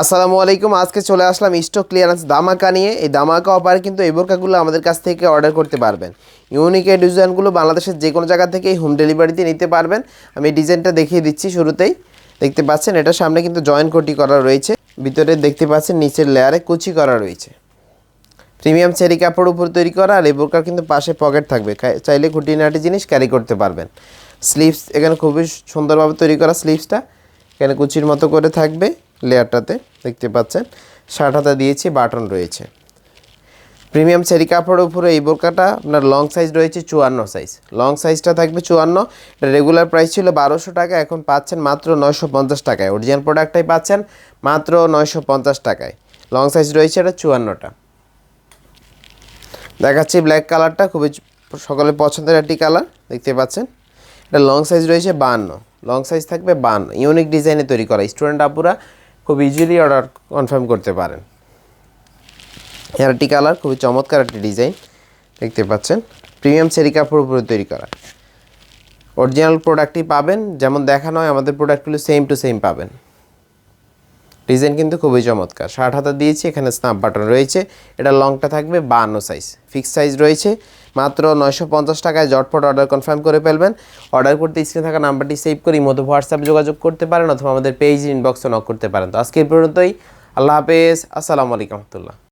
আসসালামু আলাইকুম, আজকে চলে আসলাম স্টক ক্লিয়ারেন্স দামাকা নিয়ে। এই দামাকা অফারে কিন্তু এই বোরকাগুলো আমাদের কাছ থেকে অর্ডার করতে পারবেন। ইউনিক এই ডিজাইনগুলো বাংলাদেশের যে কোনো জায়গা থেকে হোম ডেলিভারিতে নিতে পারবেন। আমি ডিজাইনটা দেখিয়ে দিচ্ছি শুরুতেই। দেখতে পাচ্ছেন, এটা সামনে কিন্তু জয়েন্ট কোটি করা রয়েছে। ভিতরে দেখতে পাচ্ছেন, নিচের লেয়ারে কুচি করা রয়েছে। প্রিমিয়াম চেরি কাপড় উপর তৈরি করা, আর এই বোরকার কিন্তু পাশে পকেট থাকবে। চাইলে খুঁটিনাটি জিনিস ক্যারি করতে পারবেন। স্লিভস এখানে খুবই সুন্দরভাবে তৈরি করা স্লিভসটা এখানে কুচির মতো করে থাকবে। লেয়ারটাতে দেখতে পাচ্ছেন। শার্ট হাতা দিয়েছি, বাটন রয়েছে। প্রিমিয়াম চেরি কাপড়ের উপরে এই বোরকাটা আপনার লং সাইজ রয়েছে, চুয়ান্ন সাইজ লং সাইজটা থাকবে চুয়ান্ন। এটা রেগুলার প্রাইস ছিল বারোশো টাকা, এখন পাচ্ছেন মাত্র নয়শো পঞ্চাশ টাকায়। অরিজিনাল প্রোডাক্টটাই পাচ্ছেন মাত্র নয়শো পঞ্চাশ টাকায়। লং সাইজ রয়েছে এটা চুয়ান্নটা। দেখাচ্ছি ব্ল্যাক কালারটা খুবই সকলের পছন্দের একটি কালার দেখতে পাচ্ছেন। এটা লং সাইজ রয়েছে বান্ন লং সাইজ থাকবে বান্ন ইউনিক ডিজাইনে তৈরি করা। স্টুডেন্ট আপুরা খুব ইজিলি অর্ডার কনফার্ম করতে পারেন। একটি কালার খুবই চমৎকার একটি ডিজাইন দেখতে পাচ্ছেন। প্রিমিয়াম সেরি কাপড় উপরে তৈরি করা। অরিজিনাল প্রোডাক্টই পাবেন, যেমন দেখানো হয়, আমাদের প্রোডাক্টগুলো সেম টু সেম পাবেন। ডিজাইন কিন্তু খুবই চমৎকার। ষাট হাতা দিয়েছি, এখানে স্নাপ বাটন রয়েছে। এটা লংটা থাকবে বান্ন সাইজ ফিক্স সাইজ রয়েছে। মাত্র নয়শো পঞ্চাশ টাকায় জটপট অর্ডার কনফার্ম করে ফেলবেন। অর্ডার করতে স্ক্রিনে থাকা নাম্বারটি সেভ করে মতো হোয়াটসঅ্যাপে যোগাযোগ করতে পারেন অথবা আমাদের পেজ ইনবক্সে নক করতে পারেন। তো আজকে পর্যন্তই। আল্লাহ হাফেজ। আসসালামু আলাইকুম রহমতুল্লাহ।